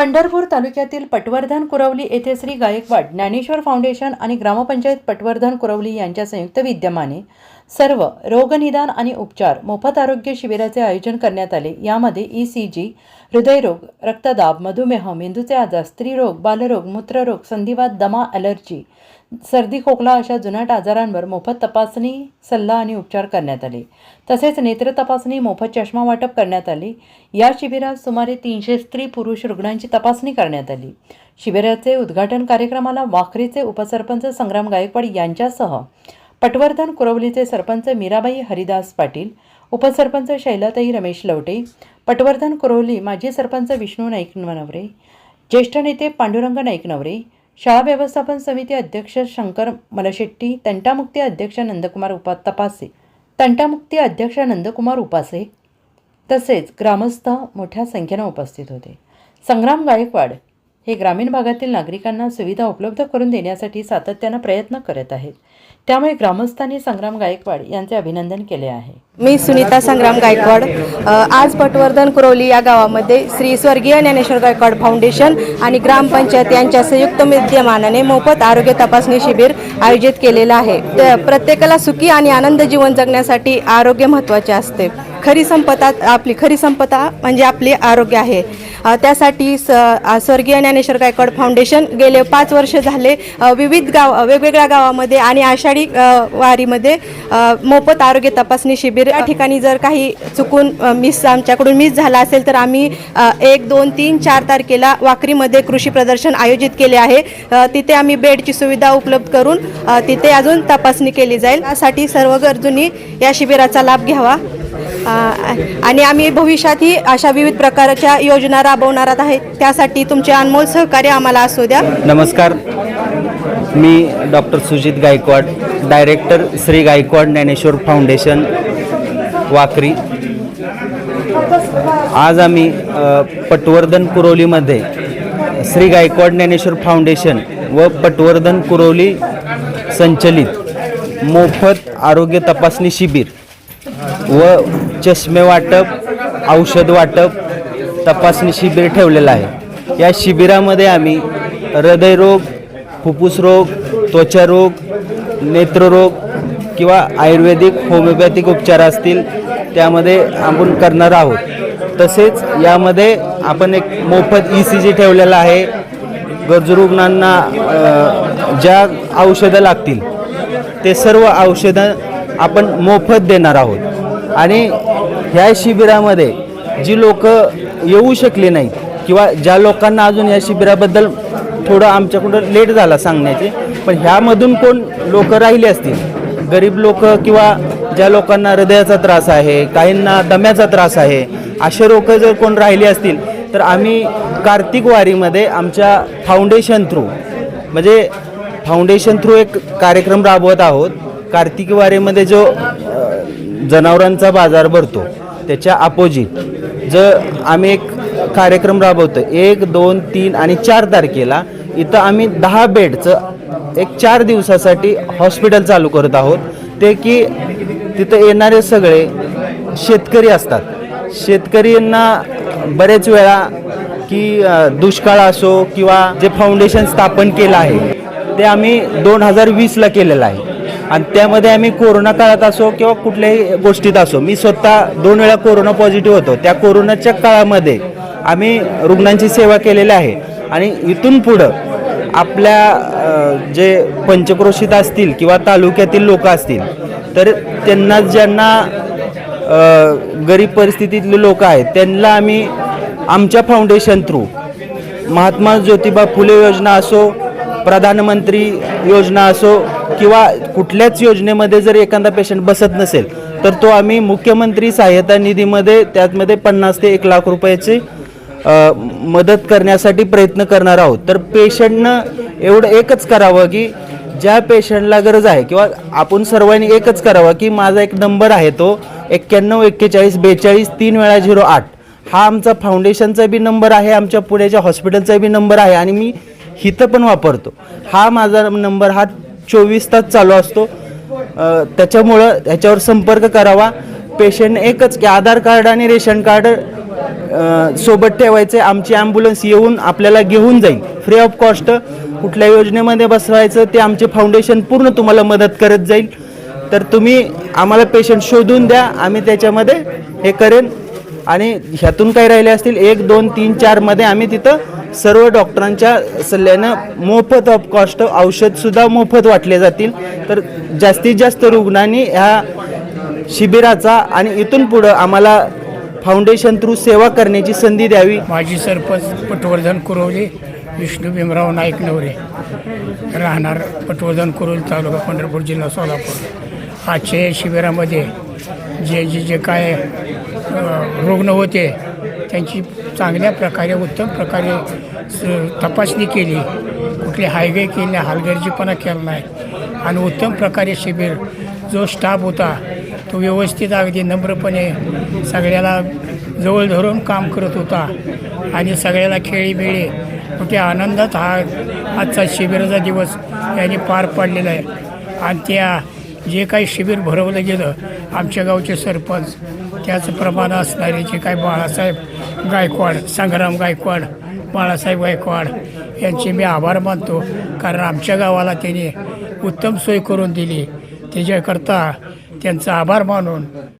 पंढरपूर तालुक्यातील पटवर्धन कुरवली येथे श्री गायकवाड ज्ञानेश्वर फाउंडेशन आणि ग्रामपंचायत पटवर्धन कुरवली यांच्या संयुक्त विद्यमाने सर्व रोगनिदान आणि उपचार मोफत आरोग्य शिबिराचे आयोजन करण्यात आले. यामध्ये ई सी जी हृदयरोग रक्तदाब मधुमेह मेंदूचे आजार स्त्रीरोग बालरोग मूत्ररोग संधिवात दमा ॲलर्जी सर्दी खोकला अशा जुनाट आजारांवर मोफत तपासणी सल्ला आणि उपचार करण्यात आले. तसेच नेत्र तपासणी मोफत चष्मा वाटप करण्यात आली. या शिबिरात सुमारे तीनशे स्त्री पुरुष रुग्णांची तपासणी करण्यात आली. शिबिराचे उद्घाटन कार्यक्रमाला वाखरीचे उपसरपंच संग्राम गायकवाड यांच्यासह पटवर्धन कुरवलीचे सरपंच मीराबाई हरिदास पाटील उपसरपंच शैलाताई रमेश लवटे पटवर्धन कुरवली माजी सरपंच विष्णू नाईक नवरे ज्येष्ठ नेते पांडुरंग नाईक नवरे शाळा व्यवस्थापन समिती अध्यक्ष शंकर मलशेट्टी तंटामुक्ती अध्यक्ष नंदकुमार उपा तपासे तंटामुक्ती अध्यक्ष नंदकुमार उपासे तसेच ग्रामस्थ मोठ्या संख्येनं उपस्थित होते. संग्राम गायकवाड हे ग्रामीण भागातील नागरिकांना सुविधा उपलब्ध करून देण्यासाठी सातत्यानं प्रयत्न करत आहेत. त्यामुळे ग्रामस्थांनी संग्राम गायकवाड यांचे अभिनंदन केले आहे. मी सुनीता संग्राम गायकवाड आज पटवर्धन कुरवली या गावामध्ये श्री स्वर्गीय ज्ञानेश्वर गायकवाड फाउंडेशन आणि ग्रामपंचायत यांच्या संयुक्त विद्यमानाने मोफत आरोग्य तपासणी शिबिर आयोजित केलेलं आहे. प्रत्येकाला सुखी आणि आनंद जीवन जगण्यासाठी आरोग्य महत्त्वाचे असते. खरी संपदा आपली खरी संपदा म्हणजे आपले आरोग्य आहे. त्यासाठी स स्वर्गीय ज्ञानेश्वर गायकवाड फाउंडेशन गेले पाच वर्ष झाले. विविध गाव वेगवेगळ्या गावामध्ये आणि आषाढी वारीमध्ये मोफत आरोग्य तपासणी शिबिर या ठिकाणी जर काही चुकून मिस आमच्याकडून मिस झाला असेल तर आम्ही एक दोन तीन चार तारखेला वाकरीमध्ये कृषी प्रदर्शन आयोजित केले आहे. तिथे आम्ही बेडची सुविधा उपलब्ध करून तिथे अजून तपासणी केली जाईल. यासाठी सर्व गरजूंनी या शिबिराचा लाभ घ्यावा. आणि आम्ही भविष्यातही अशा विविध प्रकारच्या योजना राबवणार आहेत. त्यासाठी तुमचे अनमोल सहकार्य आम्हाला असू द्या. नमस्कार. मी doctor Sujit Gaikwad director Shri Gaikwad Dnyaneshwar foundation Wakari. आज आम्ही पटवर्धन कुरोलीमध्ये श्री गायकवाड ज्ञानेश्वर फाउंडेशन व पटवर्धन कुरोली संचलित मोफत आरोग्य तपासणी शिबिर व चष्मे वाटप औषध वाटप तपासणी शिबिर ठेवलेलं आहे. या शिबिरामध्ये आम्ही हृदयरोग फुफ्फुस रोग त्वचारोग नेत्ररोग किंवा आयुर्वेदिक होमिओपॅथिक उपचार असतील त्यामध्ये आपण करणार आहोत. तसेच यामध्ये आपण एक मोफत ई सी जी ठेवलेला आहे. गरजू रुग्णांना ज्या औषधं लागतील ते सर्व औषधं आपण मोफत देणार आहोत. आणि ह्या शिबिरामध्ये जी लोक येऊ शकली नाहीत किंवा ज्या लोकांना अजून या शिबिराबद्दल थोडं आमच्याकडं लेट झाला सांगण्याचे पण ह्यामधून कोण लोक राहिले असतील? गरीब लोक किंवा ज्या लोकांना हृदयाचा त्रास आहे काहींना दम्याचा त्रास आहे असे लोक जर कोण राहिले असतील तर आम्ही कार्तिक वारीमध्ये आमच्या फाउंडेशन थ्रू म्हणजे फाउंडेशन थ्रू एक कार्यक्रम राबवत आहोत. कार्तिकी वारीमध्ये जो जनावरांचा बाजार भरतो त्याच्या अपोजिट जर आम्ही एक कार्यक्रम राबवतो एक दोन तीन आणि चार तारखेला इथं आम्ही दहा बेडचं एक चार दिवसासाठी हॉस्पिटल चालू करत आहोत. ते की तिथं येणारे सगळे शेतकरी असतात. शेतकऱ्यांना बरेच वेळा की दुष्काळ असो किंवा जे फाउंडेशन स्थापन केलं आहे ते आम्ही दोन हजार वीसला केलेलं आहे. आणि त्यामध्ये आम्ही कोरोना काळात असो किंवा कुठल्याही गोष्टीत असो मी स्वतः दोन वेळा कोरोना पॉझिटिव्ह होतो. त्या कोरोनाच्या काळामध्ये आम्ही रुग्णांची सेवा केलेली आहे. आणि इथून पुढं आपल्या जे पंचक्रोशीत असतील किंवा तालुक्यातील लोक असतील तर त्यांना ज्यांना गरीब परिस्थितीतले लोक आहेत त्यांना आम्ही आमच्या फाउंडेशन थ्रू महात्मा ज्योतिबा फुले योजना असो प्रधानमंत्री योजना असो किंवा कुठल्याच योजनेमध्ये जर एखादा पेशंट बसत नसेल तर तो आम्ही मुख्यमंत्री सहाय्यता निधीमध्ये त्यामध्ये पन्नास ते एक लाख रुपयाची मदत करण्यासाठी प्रयत्न करणार आहोत. तर पेशंटनं एवढं एकच करावं की ज्या पेशंटला गरज आहे किंवा आपण सर्वांनी एकच करावं की माझा एक नंबर आहे तो एक्क्याण्णव एक्केचाळीस बेचाळीस तीन वेळा झिरो आठ. हा आमचा फाउंडेशनचा बी नंबर आहे आमच्या पुण्याच्या हॉस्पिटलचा बी नंबर आहे आणि मी हिथं पण वापरतो. हा माझा नंबर हा चोवीस तास चालू असतो. त्याच्यामुळं ह्याच्यावर संपर्क करावा. पेशंट एकच की आधार कार्ड आणि रेशन कार्ड सोबत ठेवायचे. आमची ॲम्ब्युलन्स येऊन आपल्याला घेऊन जाईल. फ्री ऑफ कॉस्ट कुठल्या योजनेमध्ये बसवायचं ते आमचे फाउंडेशन पूर्ण तुम्हाला मदत करत जाईल. तर तुम्ही आम्हाला पेशंट शोधून द्या. आम्ही त्याच्यामध्ये हे करेन. आणि ह्यातून काही राहिले असतील? एक दोन तीन चारमध्ये आम्ही तिथं सर्व डॉक्टरांच्या सल्ल्यानं मोफत ऑफ कॉस्ट औषधसुद्धा मोफत वाटले जातील. तर जास्तीत जास्त रुग्णांनी ह्या शिबिराचा आणि इथून पुढं आम्हाला फाउंडेशन थ्रू सेवा करण्याची संधी द्यावी. माजी सरपंच पटवर्धन कुरवले विष्णू भीमराव नाईक नवरे राहणार पटवर्धन कुरुल तालुका पंढरपूर जिल्हा सोलापूर. आजच्या शिबिरामध्ये जे जे जे काय रुग्ण होते त्यांची चांगल्या प्रकारे उत्तम प्रकारे स- तपासणी केली. कुठली हायगे केली नाही केला नाही. आणि उत्तम प्रकारे शिबिर जो स्टाफ होता तो व्यवस्थित अगदी नम्रपणे सगळ्याला जवळ धरून काम करत होता. आणि सगळ्याला खेळीमेळी कुठे आनंदात हा आजचा शिबिराचा दिवस यांनी पार पाडलेला आहे. आणि त्या जे काही शिबिर भरवलं गेलं आमच्या गावचे सरपंच त्याचप्रमाणे असणारे जे काही बाळासाहेब गायकवाड संग्राम गायकवाड बाळासाहेब गायकवाड यांचे मी आभार मानतो. कारण आमच्या गावाला त्यांनी उत्तम सोय करून दिली. त्याच्याकरता त्यांचा आभार मानून